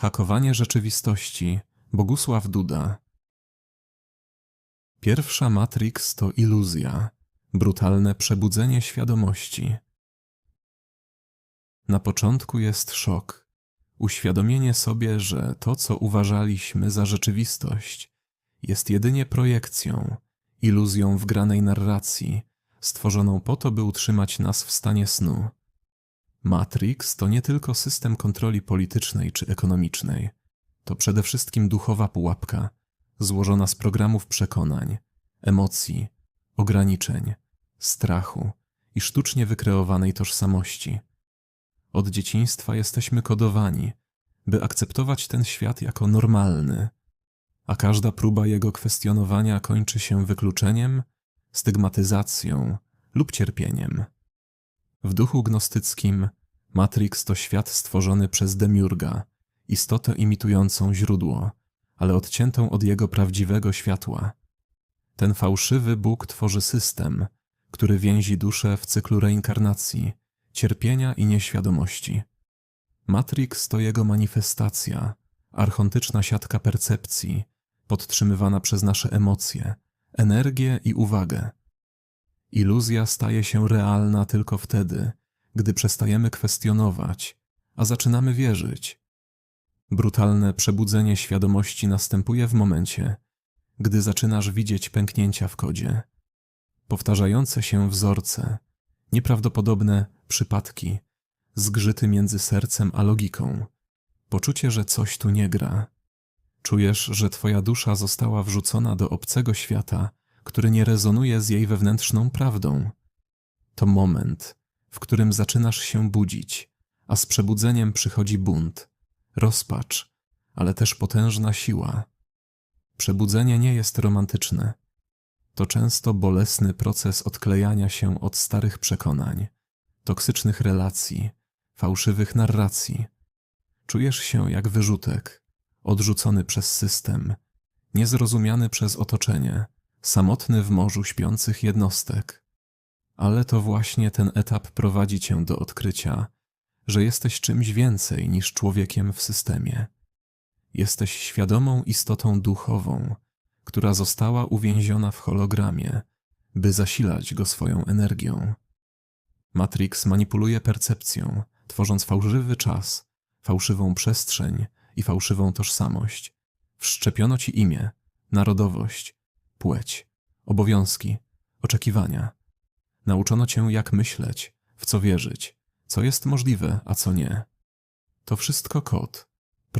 Hakowanie rzeczywistości Bogusław Duda Pierwsza Matrix to iluzja, brutalne przebudzenie świadomości. Na początku jest szok, uświadomienie sobie, że to, co uważaliśmy za rzeczywistość, jest jedynie projekcją, iluzją wgranej narracji, stworzoną po to, by utrzymać nas w stanie snu. Matrix to nie tylko system kontroli politycznej czy ekonomicznej, to przede wszystkim duchowa pułapka, złożona z programów przekonań, emocji, ograniczeń, strachu i sztucznie wykreowanej tożsamości. Od dzieciństwa jesteśmy kodowani, by akceptować ten świat jako normalny, a każda próba jego kwestionowania kończy się wykluczeniem, stygmatyzacją lub cierpieniem. W duchu gnostyckim Matrix to świat stworzony przez Demiurga, istotę imitującą źródło, ale odciętą od jego prawdziwego światła. Ten fałszywy Bóg tworzy system, który więzi duszę w cyklu reinkarnacji, cierpienia i nieświadomości. Matrix to jego manifestacja, archontyczna siatka percepcji, podtrzymywana przez nasze emocje, energię i uwagę. Iluzja staje się realna tylko wtedy, gdy przestajemy kwestionować, a zaczynamy wierzyć. Brutalne przebudzenie świadomości następuje w momencie, gdy zaczynasz widzieć pęknięcia w kodzie, powtarzające się wzorce, nieprawdopodobne przypadki, zgrzyty między sercem a logiką, poczucie, że coś tu nie gra. Czujesz, że twoja dusza została wrzucona do obcego świata, który nie rezonuje z jej wewnętrzną prawdą. To moment, w którym zaczynasz się budzić, a z przebudzeniem przychodzi bunt, rozpacz, ale też potężna siła. Przebudzenie nie jest romantyczne. To często bolesny proces odklejania się od starych przekonań, toksycznych relacji, fałszywych narracji. Czujesz się jak wyrzutek, odrzucony przez system, niezrozumiany przez otoczenie, samotny w morzu śpiących jednostek. Ale to właśnie ten etap prowadzi cię do odkrycia, że jesteś czymś więcej niż człowiekiem w systemie. Jesteś świadomą istotą duchową, która została uwięziona w hologramie, by zasilać go swoją energią. Matrix manipuluje percepcją, tworząc fałszywy czas, fałszywą przestrzeń i fałszywą tożsamość. Wszczepiono ci imię, narodowość, płeć, obowiązki, oczekiwania. Nauczono cię, jak myśleć, w co wierzyć, co jest możliwe, a co nie. To wszystko kod,